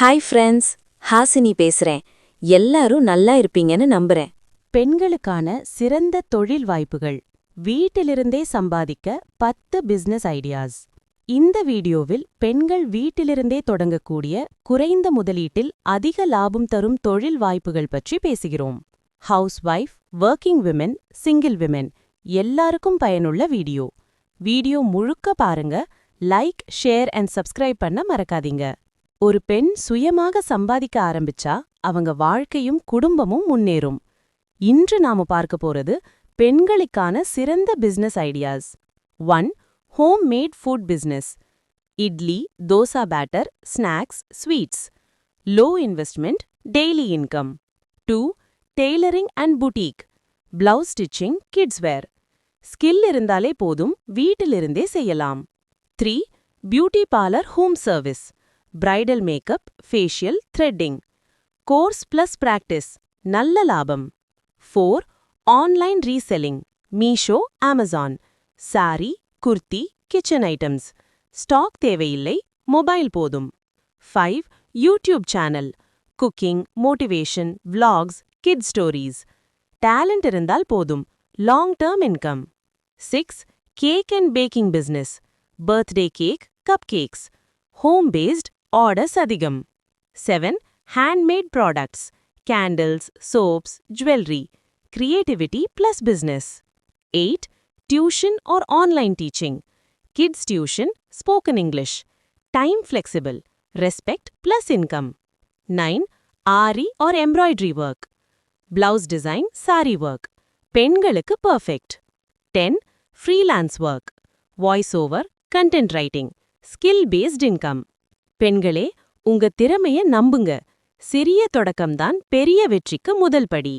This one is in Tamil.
ஹாய் ஃப்ரெண்ட்ஸ் ஹாசினி பேசுறேன். எல்லாரும் நல்லா இருப்பீங்கன்னு நம்புறேன். பெண்களுக்கான சிறந்த தொழில் வாய்ப்புகள். வீட்டிலிருந்தே சம்பாதிக்க பத்து பிசினஸ் ஐடியாஸ் இந்த வீடியோவில் பெண்கள் வீட்டிலிருந்தே தொடங்கக்கூடிய குறைந்த முதலீட்டில் அதிக லாபம் தரும் தொழில் வாய்ப்புகள் பற்றி பேசுகிறோம். House wife working women single women எல்லாருக்கும் பயனுள்ள வீடியோ. வீடியோ முழுக்க பாருங்க. லைக் ஷேர் அண்ட் சப்ஸ்கிரைப் பண்ண மறக்காதீங்க. ஒரு பெண் சுயமாக சம்பாதிக்க ஆரம்பிச்சா அவங்க வாழ்க்கையும் குடும்பமும் முன்னேறும். இன்று நாம பார்க்க போறது பெண்களுக்கான சிறந்த business ideas one home made food business idli dosa batter snacks sweets low investment daily income two tailoring and boutique blouse stitching kids wear skill இருந்தாலே போதும் வீட்டிலிருந்தே செய்யலாம். Three beauty parlour home service bridal makeup facial threading course plus practice நல்ல லாபம். Four online reselling Meesho Amazon sari kurti kitchen items stock தேவையில்லை மொபைல் போதும். Five YouTube channel cooking motivation vlogs kid stories talent இருந்தால் போதும். Long term income six cake and baking business birthday cake cupcakes home based orders அதிகம் seven handmade products candles soaps jewellery creativity plus business eight tuition or online teaching kids tuition spoken English time flexible respect plus income nine aari or embroidery work blouse design sari work பெண்களுக்கு perfect ten freelance work voice over content writing skill based income பெண்களே உங்க திறமைய நம்புங்க. சிறிய தொடக்கம்தான் பெரிய வெற்றிக்கு முதல் படி.